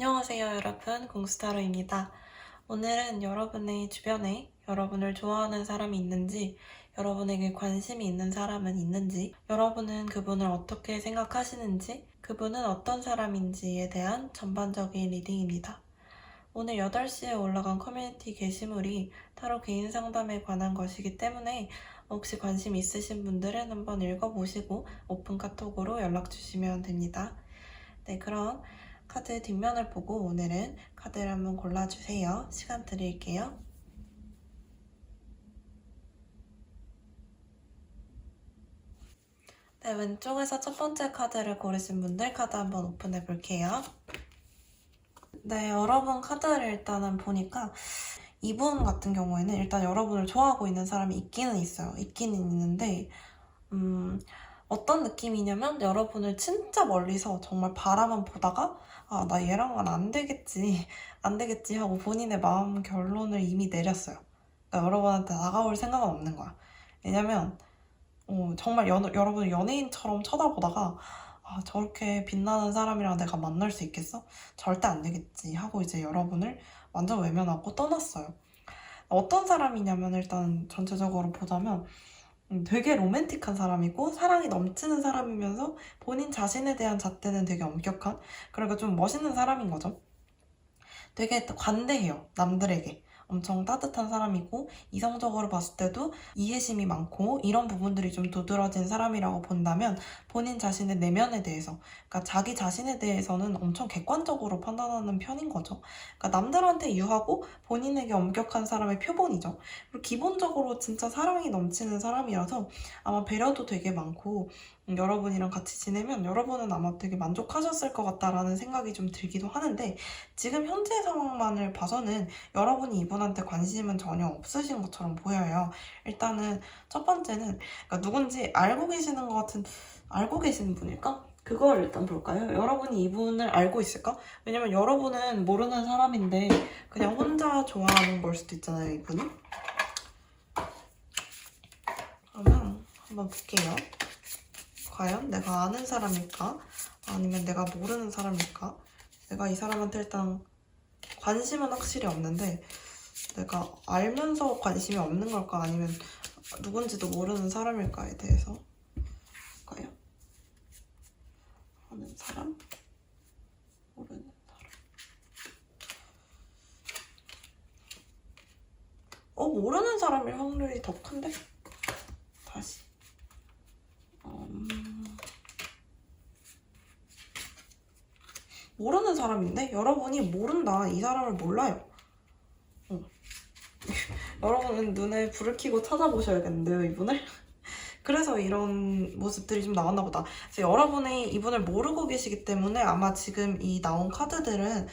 안녕하세요, 여러분. 공스타로입니다. 오늘은 여러분의 주변에 여러분을 좋아하는 사람이 있는지, 여러분에게 관심이 있는 사람은 있는지, 여러분은 그분을 어떻게 생각하시는지, 그분은 어떤 사람인지에 대한 전반적인 리딩입니다. 오늘 8시에 올라간 커뮤니티 게시물이 타로 개인 상담에 관한 것이기 때문에 혹시 관심 있으신 분들은 한번 읽어보시고 오픈 카톡으로 연락 주시면 됩니다. 네, 그럼 카드 뒷면을 보고 오늘은 카드를 한번 골라주세요. 시간 드릴게요. 네, 왼쪽에서 첫 번째 카드를 고르신 분들 카드 한번 오픈해 볼게요. 네, 여러분 카드를 일단은 보니까 이분 같은 경우에는 일단 여러분을 좋아하고 있는 사람이 있기는 있어요. 있기는 있는데, 음, 어떤 느낌이냐면 여러분을 진짜 멀리서 정말 바라만 보다가 아, 나 얘랑은 안 되겠지, 안 되겠지 하고 본인의 마음 결론을 이미 내렸어요. 그러니까 여러분한테 다가올 생각은 없는 거야. 왜냐면 어, 정말 연, 여러분을 연예인처럼 쳐다보다가 아, 저렇게 빛나는 사람이랑 내가 만날 수 있겠어? 절대 안 되겠지 하고 이제 여러분을 완전 외면하고 떠났어요. 어떤 사람이냐면 일단 전체적으로 보자면 음, 되게 로맨틱한 사람이고 사랑이 넘치는 사람이면서 본인 자신에 대한 잣대는 되게 엄격한 그러니까 좀 멋있는 사람인 거죠. 되게 관대해요 남들에게 엄청 따뜻한 사람이고 이성적으로 봤을 때도 이해심이 많고 이런 부분들이 좀 두드러진 사람이라고 본다면 본인 자신의 내면에 대해서 그러니까 자기 자신에 대해서는 엄청 객관적으로 판단하는 편인 거죠. 그러니까 남들한테 유하고 본인에게 엄격한 사람의 표본이죠. 그리고 기본적으로 진짜 사랑이 넘치는 사람이라서 아마 배려도 되게 많고 음, 여러분이랑 같이 지내면 여러분은 아마 되게 만족하셨을 것 같다라는 생각이 좀 들기도 하는데 지금 현재 상황만을 봐서는 여러분이 이분한테 관심은 전혀 없으신 것처럼 보여요. 일단은 첫 번째는 그러니까 누군지 알고 계시는 것 같은 알고 계시는 분일까? 그걸 일단 볼까요? 여러분이 이분을 알고 있을까? 왜냐면 여러분은 모르는 사람인데 그냥 혼자 좋아하는 걸 수도 있잖아요, 이분이. 그러면 한번 볼게요. 과연 내가 아는 사람일까? 아니면 내가 모르는 사람일까? 내가 이 사람한테 일단 관심은 확실히 없는데 내가 알면서 관심이 없는 걸까? 아니면 누군지도 모르는 사람일까에 대해서 볼까요? 아는 사람? 모르는 사람. 어, 모르는 사람일 확률이 더 큰데? 다시. 음... 모르는 사람인데 여러분이 모른다 이 사람을 몰라요. 어. 여러분은 눈에 불을 켜고 찾아보셔야겠는데요 이분을. 그래서 이런 모습들이 좀 나왔나 보다. 여러분이 이분을 모르고 계시기 때문에 아마 지금 이 나온 카드들은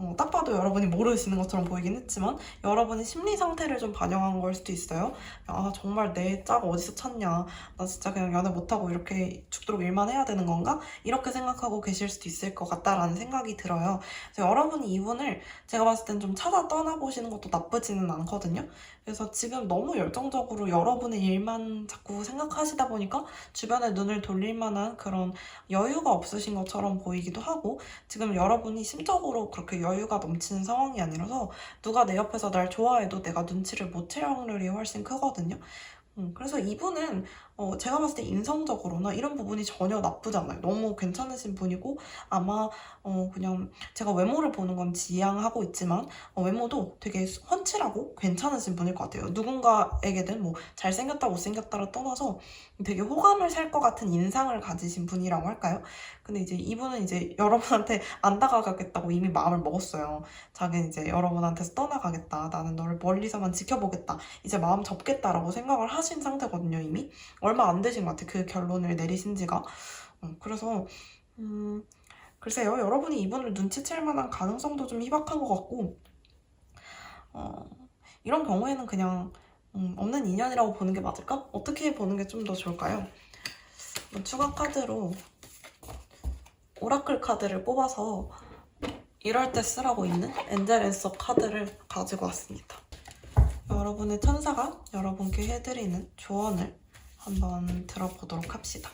어, 딱 봐도 여러분이 모르시는 것처럼 보이긴 했지만 여러분의 심리 상태를 좀 반영한 걸 수도 있어요. 아 정말 내 짝 어디서 찾냐. 나 진짜 그냥 연애 못하고 이렇게 죽도록 일만 해야 되는 건가? 이렇게 생각하고 계실 수도 있을 것 같다라는 생각이 들어요. 그래서 여러분이 이분을 제가 봤을 땐 좀 찾아 떠나보시는 것도 나쁘지는 않거든요. 그래서 지금 너무 열정적으로 여러분의 일만 자꾸 생각하시다 보니까 주변에 눈을 돌릴 만한 그런 여유가 없으신 것처럼 보이기도 하고 지금 여러분이 심적으로 그렇게 여유가 넘치는 상황이 아니라서 누가 내 옆에서 날 좋아해도 내가 눈치를 못챌 확률이 훨씬 크거든요. 음, 그래서 이분은 어, 제가 봤을 때 인성적으로나 이런 부분이 전혀 나쁘지 않아요. 너무 괜찮으신 분이고 아마 어, 그냥 제가 외모를 보는 건 지향하고 있지만 어, 외모도 되게 훤칠하고 괜찮으신 분일 것 같아요. 누군가에게는 뭐 잘생겼다 못생겼다를 떠나서 되게 호감을 살 것 같은 인상을 가지신 분이라고 할까요? 근데 이제 이분은 이제 여러분한테 안 다가가겠다고 이미 마음을 먹었어요. 자기는 이제 여러분한테서 떠나가겠다. 나는 너를 멀리서만 지켜보겠다. 이제 마음 접겠다라고 생각을 하신 상태거든요, 이미. 얼마 안 되신 것 같아요. 그 결론을 내리신 지가. 어, 그래서, 음, 글쎄요. 여러분이 이분을 눈치챌 만한 가능성도 좀 희박한 것 같고, 어, 이런 경우에는 그냥 음, 없는 인연이라고 보는 게 맞을까? 어떻게 보는 게 좀 더 좋을까요? 추가 카드로 오라클 카드를 뽑아서 이럴 때 쓰라고 있는 엔젤 앤서 카드를 가지고 왔습니다. 여러분의 천사가 여러분께 해드리는 조언을 한번 들어보도록 합시다.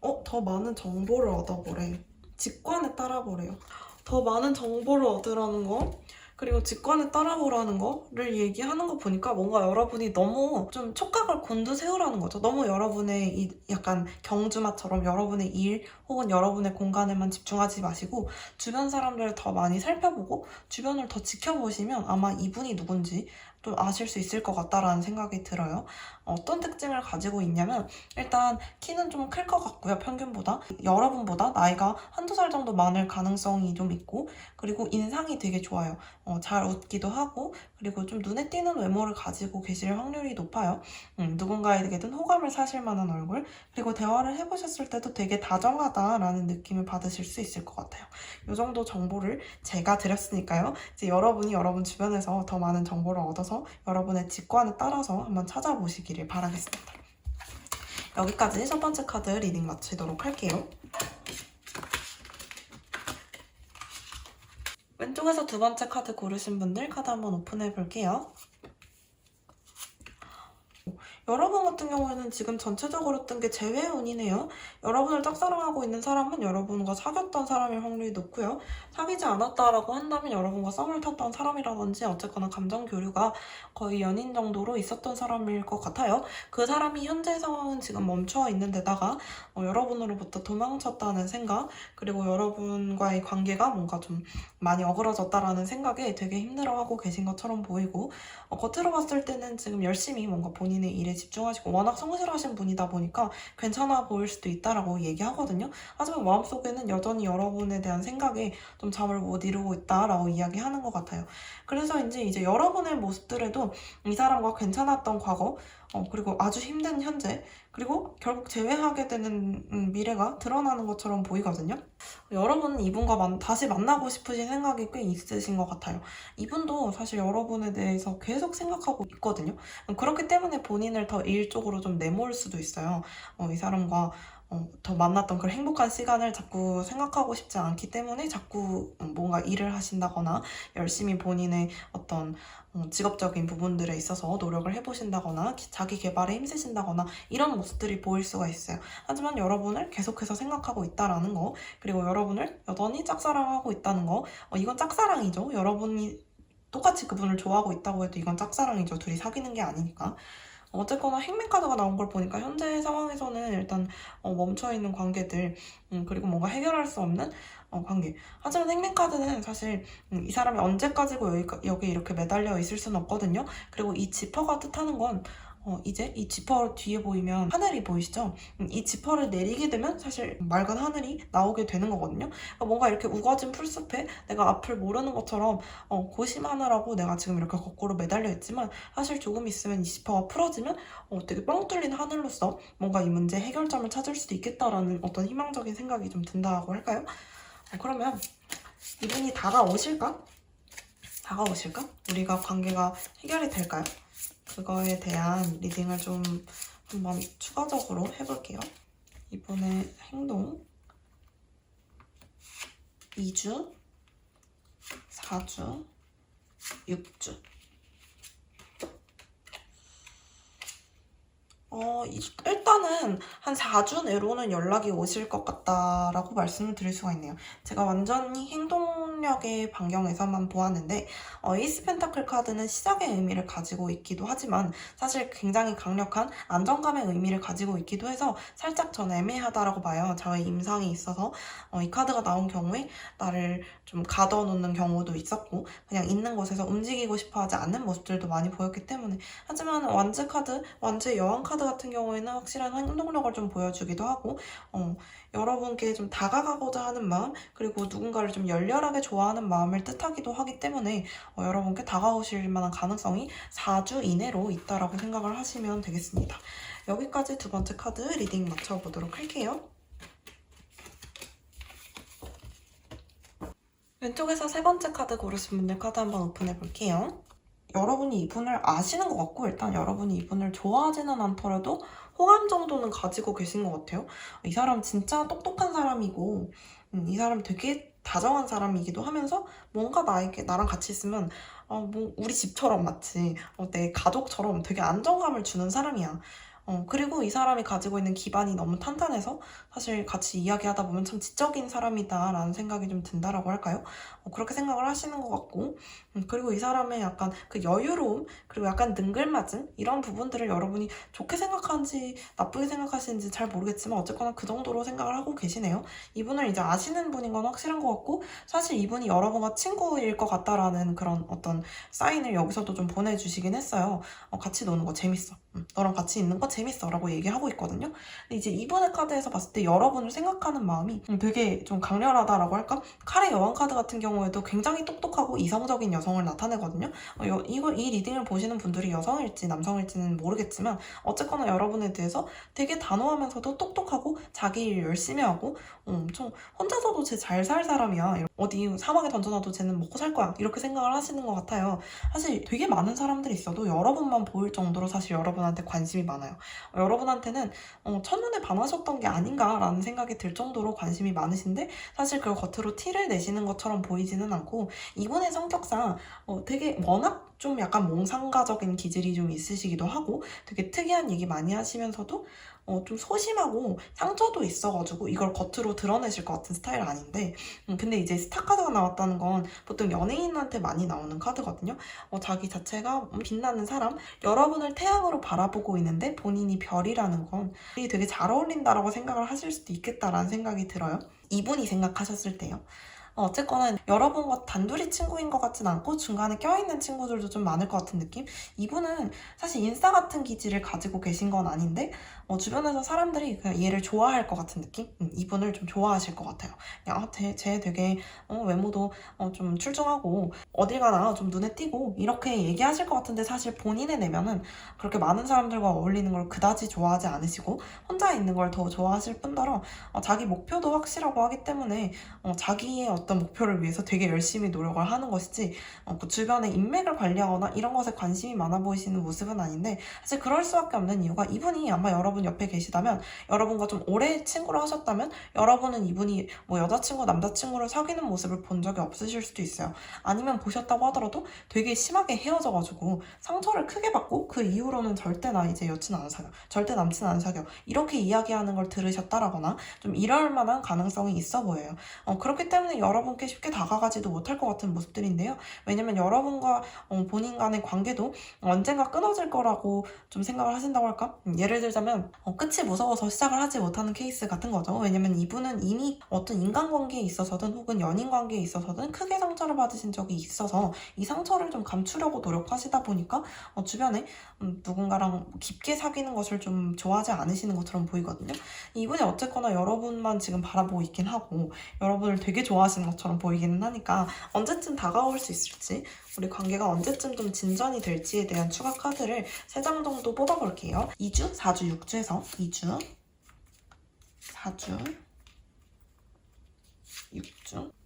어? 더 많은 정보를 얻어보래. 직관에 따라 보래요. 더 많은 정보를 얻으라는 거, 그리고 직관에 따라보라는 거를 얘기하는 거 보니까 뭔가 여러분이 너무 좀 촉각을 곤두세우라는 거죠. 너무 여러분의 이 약간 경주마처럼 여러분의 일 혹은 여러분의 공간에만 집중하지 마시고 주변 사람들을 더 많이 살펴보고 주변을 더 지켜보시면 아마 이분이 누군지 좀 아실 수 있을 것 같다라는 생각이 들어요. 어떤 특징을 가지고 있냐면 일단 키는 좀 클 것 같고요. 평균보다. 여러분보다 나이가 한두 살 정도 많을 가능성이 좀 있고 그리고 인상이 되게 좋아요. 어, 잘 웃기도 하고 그리고 좀 눈에 띄는 외모를 가지고 계실 확률이 높아요. 음, 누군가에게든 호감을 사실 만한 얼굴 그리고 대화를 해보셨을 때도 되게 다정하다라는 느낌을 받으실 수 있을 것 같아요. 이 정도 정보를 제가 드렸으니까요. 이제 여러분이 여러분 주변에서 더 많은 정보를 얻어서 여러분의 직관에 따라서 한번 찾아보시기를 바라겠습니다. 여기까지 첫 번째 카드 리딩 마치도록 할게요. 왼쪽에서 두 번째 카드 고르신 분들 카드 한번 오픈해 볼게요. 여러분 같은 경우에는 지금 전체적으로 뜬 게 재회 운이네요. 여러분을 짝사랑하고 있는 사람은 여러분과 사귀었던 사람일 확률이 높고요. 사귀지 않았다라고 한다면 여러분과 썸을 탔던 사람이라든지 어쨌거나 감정 교류가 거의 연인 정도로 있었던 사람일 것 같아요. 그 사람이 현재 상황은 지금 멈춰 있는 데다가 어, 여러분으로부터 도망쳤다는 생각 그리고 여러분과의 관계가 뭔가 좀 많이 어그러졌다라는 생각에 되게 힘들어하고 계신 것처럼 보이고 어, 겉으로 봤을 때는 지금 열심히 뭔가 본인의 일에 집중하시고 워낙 성실하신 분이다 보니까 괜찮아 보일 수도 있다라고 얘기하거든요. 하지만 마음속에는 여전히 여러분에 대한 생각에 좀 잠을 못 이루고 있다라고 이야기하는 것 같아요. 그래서인지 이제 여러분의 모습들에도 이 사람과 괜찮았던 과거 어, 그리고 아주 힘든 현재 그리고 결국 재회하게 되는 음, 미래가 드러나는 것처럼 보이거든요. 여러분은 이분과 만- 다시 만나고 싶으신 생각이 꽤 있으신 것 같아요. 이분도 사실 여러분에 대해서 계속 생각하고 있거든요. 그렇기 때문에 본인을 더일 쪽으로 좀 내몰 수도 있어요. 어, 이 사람과 어, 더 만났던 그런 행복한 시간을 자꾸 생각하고 싶지 않기 때문에 자꾸 뭔가 일을 하신다거나 열심히 본인의 어떤 어, 직업적인 부분들에 있어서 노력을 해보신다거나 기- 자기 개발에 힘쓰신다거나 이런 모습들이 보일 수가 있어요. 하지만 여러분을 계속해서 생각하고 있다라는 거 그리고 여러분을 여전히 짝사랑하고 있다는 거 어, 이건 짝사랑이죠. 여러분이 똑같이 그분을 좋아하고 있다고 해도 이건 짝사랑이죠. 둘이 사귀는 게 아니니까. 어쨌거나 행맨 카드가 나온 걸 보니까 현재 상황에서는 일단 어, 멈춰있는 관계들 음, 그리고 뭔가 해결할 수 없는 어, 관계. 하지만 행맨 카드는 사실 음, 이 사람이 언제까지고 여기, 여기 이렇게 매달려 있을 수는 없거든요. 그리고 이 지퍼가 뜻하는 건 어, 이제 이 지퍼 뒤에 보이면 하늘이 보이시죠? 음, 이 지퍼를 내리게 되면 사실 맑은 하늘이 나오게 되는 거거든요 그러니까 뭔가 이렇게 우거진 풀숲에 내가 앞을 모르는 것처럼 어, 고심하느라고 내가 지금 이렇게 거꾸로 매달려 있지만 사실 조금 있으면 이 지퍼가 풀어지면 어, 되게 뻥 뚫린 하늘로서 뭔가 이 문제 해결점을 찾을 수도 있겠다라는 어떤 희망적인 생각이 좀 든다고 할까요? 어, 그러면 이분이 다가오실까? 다가오실까? 우리가 관계가 해결이 될까요? 그거에 대한 리딩을 좀 한번 추가적으로 해볼게요. 이분의 행동 2주, 4주, 6주 어, 이- 일단은 한 4주 내로는 연락이 오실 것 같다라고 말씀을 드릴 수가 있네요. 제가 완전히 행동력의 반경에서만 보았는데 어, 에이스 펜타클 카드는 시작의 의미를 가지고 있기도 하지만 사실 굉장히 강력한 안정감의 의미를 가지고 있기도 해서 살짝 전 애매하다라고 봐요. 저의 임상이 있어서 어, 이 카드가 나온 경우에 나를 좀 가둬놓는 경우도 있었고 그냥 있는 곳에서 움직이고 싶어 하지 않는 모습들도 많이 보였기 때문에 하지만 완즈 카드, 완즈 여왕 카드 같은 경우에는 확실한 행동력을 좀 보여주기도 하고 어, 여러분께 좀 다가가고자 하는 마음 그리고 누군가를 좀 열렬하게 좋아하는 마음을 뜻하기도 하기 때문에 어, 여러분께 다가오실 만한 가능성이 4주 이내로 있다라고 생각을 하시면 되겠습니다. 여기까지 두 번째 카드 리딩 맞춰보도록 할게요. 왼쪽에서 세 번째 카드 고르신 분들 카드 한번 오픈해 볼게요. 여러분이 이분을 아시는 것 같고 일단 여러분이 이분을 좋아하지는 않더라도 호감 정도는 가지고 계신 것 같아요. 이 사람 진짜 똑똑한 사람이고 음, 이 사람 되게 다정한 사람이기도 하면서 뭔가 나에게 나랑 같이 있으면 어, 뭐 우리 집처럼 마치 어, 내 가족처럼 되게 안정감을 주는 사람이야. 어, 그리고 이 사람이 가지고 있는 기반이 너무 탄탄해서 사실 같이 이야기하다 보면 참 지적인 사람이다라는 생각이 좀 든다라고 할까요? 어, 그렇게 생각을 하시는 것 같고, 음, 그리고 이 사람의 약간 그 여유로움, 그리고 약간 능글맞은 이런 부분들을 여러분이 좋게 생각하는지 나쁘게 생각하시는지 잘 모르겠지만 어쨌거나 그 정도로 생각을 하고 계시네요. 이분을 이제 아시는 분인 건 확실한 것 같고, 사실 이분이 여러분과 친구일 것 같다라는 그런 어떤 사인을 여기서도 좀 보내주시긴 했어요. 어, 같이 노는 거 재밌어. 음, 너랑 같이 있는 거 재밌어. 라고 얘기하고 있거든요. 근데 이제 이번의 카드에서 봤을 때 여러분을 생각하는 마음이 음, 되게 좀 강렬하다라고 할까? 칼의 여왕 카드 같은 경우 에도 굉장히 똑똑하고 이성적인 여성을 나타내거든요. 어, 여- 이거, 이 리딩을 보시는 분들이 여성일지 남성일지는 모르겠지만 어쨌거나 여러분에 대해서 되게 단호하면서도 똑똑하고 자기 일 열심히 하고 어, 엄청 혼자서도 쟤 잘 살 사람이야. 어디 사막에 던져놔도 쟤는 먹고 살 거야. 이렇게 생각을 하시는 것 같아요. 사실 되게 많은 사람들이 있어도 여러분만 보일 정도로 사실 여러분한테 관심이 많아요. 어, 여러분한테는 어, 첫눈에 반하셨던 게 아닌가라는 생각이 들 정도로 관심이 많으신데 사실 그걸 겉으로 티를 내시는 것처럼 보이지는 않고 이분의 성격상 어, 되게 워낙 좀 약간 몽상가적인 기질이 좀 있으시기도 하고 되게 특이한 얘기 많이 하시면서도 어, 좀 소심하고 상처도 있어가지고 이걸 겉으로 드러내실 것 같은 스타일 아닌데 음, 근데 이제 스타 카드가 나왔다는 건 보통 연예인한테 많이 나오는 카드거든요. 어, 자기 자체가 빛나는 사람, 여러분을 태양으로 바라보고 있는데 본인이 별이라는 건 되게 잘 어울린다라고 생각을 하실 수도 있겠다라는 생각이 들어요. 이분이 생각하셨을 때요. 어, 어쨌거나 여러분과 단둘이 친구인 것 같진 않고 중간에 껴있는 친구들도 좀 많을 것 같은 느낌? 이분은 사실 인싸 같은 기질을 가지고 계신 건 아닌데 어, 주변에서 사람들이 그냥 얘를 좋아할 것 같은 느낌? 음, 이분을 좀 좋아하실 것 같아요. 그냥 아, 쟤, 쟤 되게 어, 외모도 어, 좀 출중하고 어딜 가나 좀 눈에 띄고 이렇게 얘기하실 것 같은데 사실 본인의 내면은 그렇게 많은 사람들과 어울리는 걸 그다지 좋아하지 않으시고 혼자 있는 걸 더 좋아하실 뿐더러 어, 자기 목표도 확실하고 하기 때문에 어, 자기의 어떤 목표를 위해서 되게 열심히 노력을 하는 것이지 어, 그 주변의 인맥을 관리하거나 이런 것에 관심이 많아 보이시는 모습은 아닌데 사실 그럴 수밖에 없는 이유가 이분이 아마 여러분 옆에 계시다면 여러분과 좀 오래 친구를 하셨다면 여러분은 이분이 뭐 여자친구 남자친구를 사귀는 모습을 본 적이 없으실 수도 있어요. 아니면 보셨다고 하더라도 되게 심하게 헤어져가지고 상처를 크게 받고 그 이후로는 절대 나 이제 여친 안 사겨 절대 남친 안 사겨 이렇게 이야기하는 걸 들으셨다라거나 좀 이럴 만한 가능성이 있어 보여요. 어, 그렇기 때문에 여러 분께 쉽게 다가가지도 못할 것 같은 모습들인데요 왜냐면 여러분과 어, 본인 간의 관계도 언젠가 끊어질 거라고 좀 생각을 하신다고 할까? 음, 예를 들자면 어, 끝이 무서워서 시작을 하지 못하는 케이스 같은 거죠. 왜냐면 이분은 이미 어떤 인간관계에 있어서든 혹은 연인관계에 있어서든 크게 상처를 받으신 적이 있어서 이 상처를 좀 감추려고 노력하시다 보니까 어, 주변에 음, 누군가랑 깊게 사귀는 것을 좀 좋아하지 않으시는 것처럼 보이거든요. 이분이 어쨌거나 여러분만 지금 바라보고 있긴 하고 여러분을 되게 좋아하시는 것처럼 보이기는 하니까 언제쯤 다가올 수 있을지 우리 관계가 언제쯤 좀 진전이 될지에 대한 추가 카드를 3장 정도 뽑아볼게요. 2주, 4주, 6주에서 2주, 4주, 6주.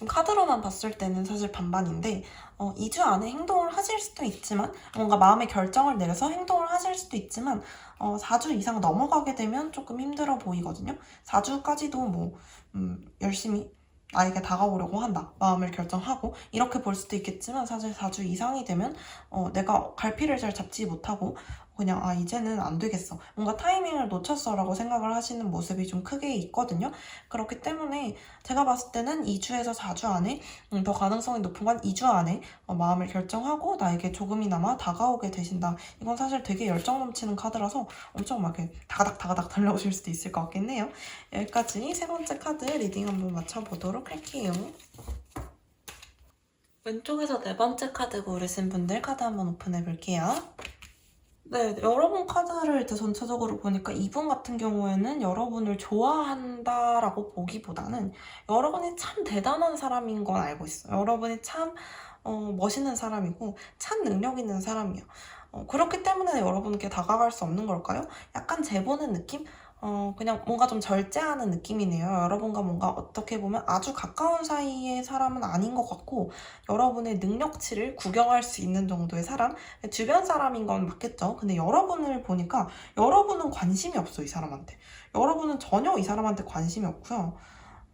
지금 카드로만 봤을 때는 사실 반반인데 어, 2주 안에 행동을 하실 수도 있지만 뭔가 마음의 결정을 내려서 행동을 하실 수도 있지만 어, 4주 이상 넘어가게 되면 조금 힘들어 보이거든요. 4주까지도 뭐 음, 열심히 나에게 다가오려고 한다. 마음을 결정하고 이렇게 볼 수도 있겠지만 사실 4주 이상이 되면 어, 내가 갈피를 잘 잡지 못하고 그냥 아 이제는 안 되겠어. 뭔가 타이밍을 놓쳤어 라고 생각을 하시는 모습이 좀 크게 있거든요. 그렇기 때문에 제가 봤을 때는 2주에서 4주 안에 음, 더 가능성이 높은 건 2주 안에 어, 마음을 결정하고 나에게 조금이나마 다가오게 되신다. 이건 사실 되게 열정 넘치는 카드라서 엄청 막 이렇게 다가닥 다가닥 달려오실 수도 있을 것 같긴 해요. 여기까지 세 번째 카드 리딩 한번 맞춰보도록 할게요. 왼쪽에서 네 번째 카드 고르신 분들 카드 한번 오픈해 볼게요. 네, 여러분 카드를 일단 전체적으로 보니까 이분 같은 경우에는 여러분을 좋아한다라고 보기보다는 여러분이 참 대단한 사람인 건 알고 있어요. 여러분이 참 어, 멋있는 사람이고 참 능력 있는 사람이에요. 어, 그렇기 때문에 여러분께 다가갈 수 없는 걸까요? 약간 재보는 느낌? 어, 그냥 뭔가 좀 절제하는 느낌이네요. 여러분과 뭔가 어떻게 보면 아주 가까운 사이의 사람은 아닌 것 같고, 여러분의 능력치를 구경할 수 있는 정도의 사람? 주변 사람인 건 맞겠죠? 근데 여러분을 보니까 여러분은 관심이 없어, 이 사람한테. 여러분은 전혀 이 사람한테 관심이 없고요.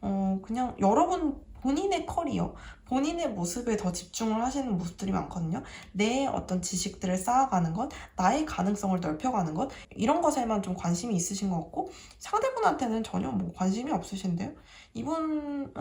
어, 그냥 여러분 본인의 커리어, 본인의 모습에 더 집중을 하시는 모습들이 많거든요. 내 어떤 지식들을 쌓아가는 것, 나의 가능성을 넓혀가는 것, 이런 것에만 좀 관심이 있으신 것 같고, 상대분한테는 전혀 뭐 관심이 없으신데요. 이분은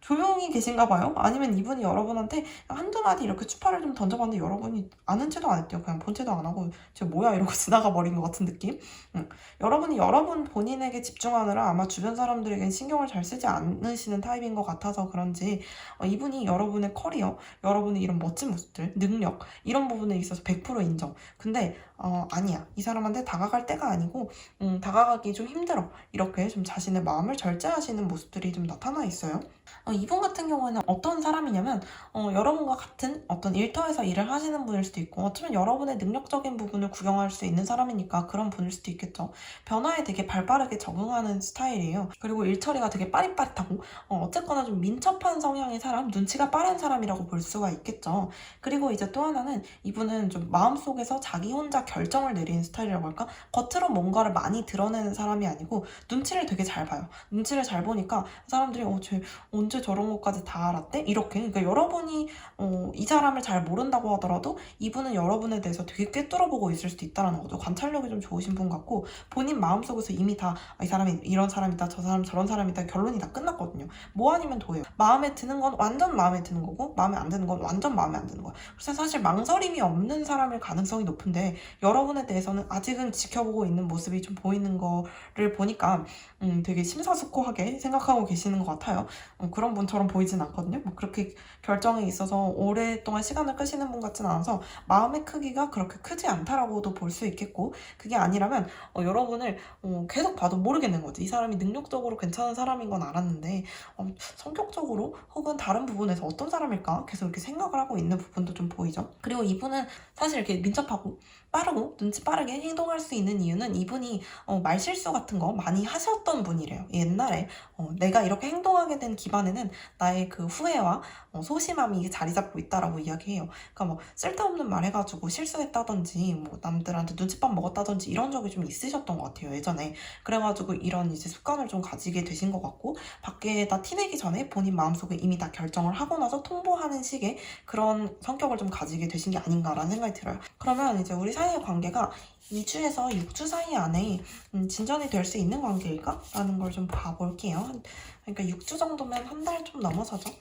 조용히 계신가 봐요. 아니면 이분이 여러분한테 한두 마디 이렇게 추파를 좀 던져봤는데 여러분이 아는 채도 안 했대요. 그냥 본 채도 안 하고 쟤 뭐야 이러고 지나가 버린 것 같은 느낌. 응. 여러분이 여러분 본인에게 집중하느라 아마 주변 사람들에겐 신경을 잘 쓰지 않으시는 타입인 것 같아서 그런지 어, 이분이 여러분의 커리어, 여러분의 이런 멋진 모습들, 능력 이런 부분에 있어서 100% 인정. 근데 어, 아니야. 이 사람한테 다가갈 때가 아니고 음, 다가가기 좀 힘들어. 이렇게 좀 자신의 마음을 절제하시는 모습들이 좀 나타나 있어요. 어, 이분 같은 경우에는 어떤 사람이냐면 어, 여러분과 같은 어떤 일터에서 일을 하시는 분일 수도 있고 어쩌면 여러분의 능력적인 부분을 구경할 수 있는 사람이니까 그런 분일 수도 있겠죠. 변화에 되게 발빠르게 적응하는 스타일이에요. 그리고 일처리가 되게 빠릿빠릿하고 어, 어쨌거나 좀 민첩한 성향의 사람, 눈치가 빠른 사람이라고 볼 수가 있겠죠. 그리고 이제 또 하나는 이분은 좀 마음속에서 자기 혼자 결정을 내리는 스타일이라고 할까? 겉으로 뭔가를 많이 드러내는 사람이 아니고 눈치를 되게 잘 봐요. 눈치를 잘 보니까 사람들이 어, 쟤 언제 저런 것까지 다 알았대? 이렇게. 그러니까 여러분이 어, 이 사람을 잘 모른다고 하더라도 이분은 여러분에 대해서 되게 꿰뚫어보고 있을 수도 있다는 거죠. 관찰력이 좀 좋으신 분 같고 본인 마음속에서 이미 다 이 사람이 이런 사람이다, 저 사람 저런 사람이다 결론이 다 끝났거든요. 뭐 아니면 도예요. 마음에 드는 건 완전 마음에 드는 거고 마음에 안 드는 건 완전 마음에 안 드는 거야. 그래서 사실 망설임이 없는 사람일 가능성이 높은데 여러분에 대해서는 아직은 지켜보고 있는 모습이 좀 보이는 거를 보니까 음, 되게 심사숙고하게 생각하고 계시는 것 같아요. 어, 그런 분처럼 보이진 않거든요. 뭐 그렇게 결정에 있어서 오랫동안 시간을 끄시는 분 같진 않아서 마음의 크기가 그렇게 크지 않다라고도 볼 수 있겠고 그게 아니라면 어, 여러분을 어, 계속 봐도 모르겠는 거지. 이 사람이 능력적으로 괜찮은 사람인 건 알았는데 어, 성격적으로 혹은 다른 부분에서 어떤 사람일까 계속 이렇게 생각을 하고 있는 부분도 좀 보이죠. 그리고 이분은 사실 이렇게 민첩하고 빠르고 눈치 빠르게 행동할 수 있는 이유는 이분이 어, 말실수 같은 거 많이 하셨던 분이래요. 옛날에 어, 내가 이렇게 행동하게 된 기반에는 나의 그 후회와 어, 소심함이 자리 잡고 있다라고 이야기해요. 그러니까 뭐 쓸데없는 말 해가지고 실수했다든지 뭐 남들한테 눈칫밥 먹었다든지 이런 적이 좀 있으셨던 것 같아요 예전에. 그래가지고 이런 이제 습관을 좀 가지게 되신 것 같고 밖에다 티내기 전에 본인 마음속에 이미 다 결정을 하고 나서 통보하는 식의 그런 성격을 좀 가지게 되신 게 아닌가라는 생각이 들어요. 그러면 이제 우리 사이의 관계가 2주에서 6주 사이 안에 음, 진전이 될 수 있는 관계일까? 라는 걸 좀 봐볼게요. 한- 그러니까 6주 정도면 한 달 좀 넘어서죠.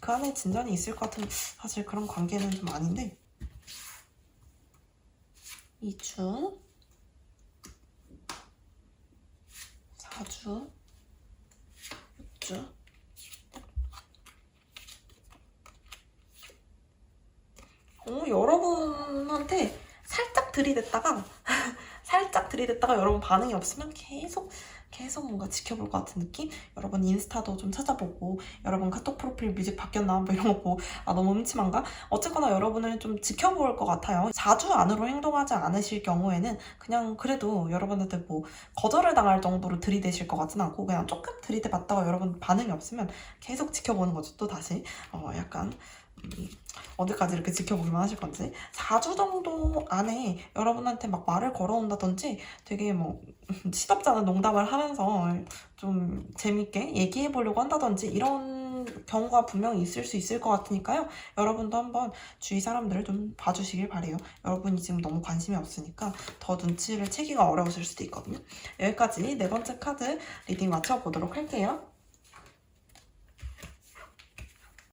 그 안에 진전이 있을 것 같은 사실 그런 관계는 좀 아닌데 2주 4주 6주 어, 여러분한테 살짝 들이댔다가 살짝 들이댔다가 여러분 반응이 없으면 계속 계속 뭔가 지켜볼 것 같은 느낌? 여러분 인스타도 좀 찾아보고 여러분 카톡 프로필 뮤직 바뀌었나 뭐 이런 거 보고 아 너무 음침한가? 어쨌거나 여러분을 좀 지켜볼 것 같아요. 4주 안으로 행동하지 않으실 경우에는 그냥 그래도 여러분한테 뭐 거절을 당할 정도로 들이대실 것 같진 않고 그냥 조금 들이대봤다가 여러분 반응이 없으면 계속 지켜보는 거죠. 또 다시 어 약간 음, 언제까지 이렇게 지켜보기만 하실 건지. 4주 정도 안에 여러분한테 막 말을 걸어온다든지 되게 뭐 시덥지 않은 농담을 하면서. 좀 재밌게 얘기해 보려고 한다든지 이런 경우가 분명히 있을 수 있을 것 같으니까요. 여러분도 한번 주위 사람들을 좀 봐주시길 바래요. 여러분이 지금 너무 관심이 없으니까 더 눈치를 채기가 어려우실 수도 있거든요. 여기까지 네 번째 카드 리딩 맞춰보도록 할게요